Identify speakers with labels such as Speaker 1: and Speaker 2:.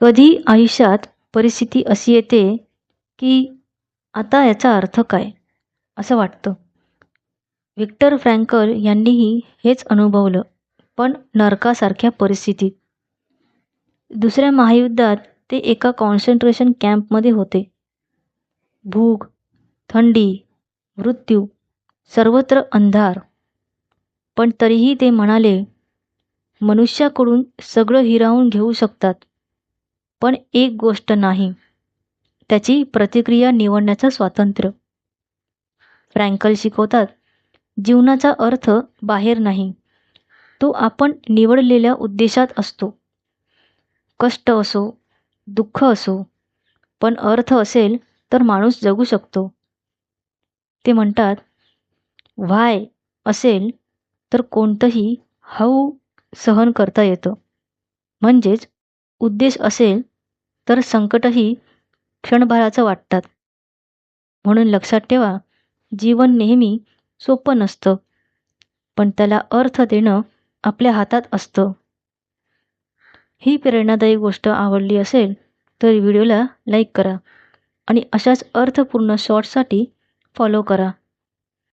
Speaker 1: कधी आयुष्यात परिस्थिती अशी येते की आता याचा अर्थ काय? असं वाटतं. विक्टर फ्रँकल यांनीही हेच अनुभवलं पण नरकासारख्या परिस्थितीत. दुसऱ्या महायुद्धात ते एका कॉन्सन्ट्रेशन कॅम्पमध्ये होते. भूक थंडी मृत्यू सर्वत्र अंधार. पण तरीही ते म्हणाले मनुष्याकडून सगळं हिरावून घेऊ शकतात. पण एक गोष्ट नाही. त्याची प्रतिक्रिया निवडण्याचं स्वातंत्र्य. फ्रँकल शिकवतात जीवनाचा अर्थ बाहेर नाही. तो आपण निवडलेल्या उद्देशात असतो. कष्ट असो दुःख असो पण अर्थ असेल तर माणूस जगू शकतो. ते म्हणतात व्हाय असेल तर कोणतंही हाऊ सहन करता येतं. म्हणजेच उद्देश असेल तर संकटही क्षणभराचं वाटतात. म्हणून लक्षात ठेवा जीवन नेहमी सोपं नसतं पण त्याला अर्थ देणं आपल्या हातात असतं. ही प्रेरणादायी गोष्ट आवडली असेल तर व्हिडिओला लाईक करा आणि अशाच अर्थपूर्ण शॉर्ट्ससाठी फॉलो करा.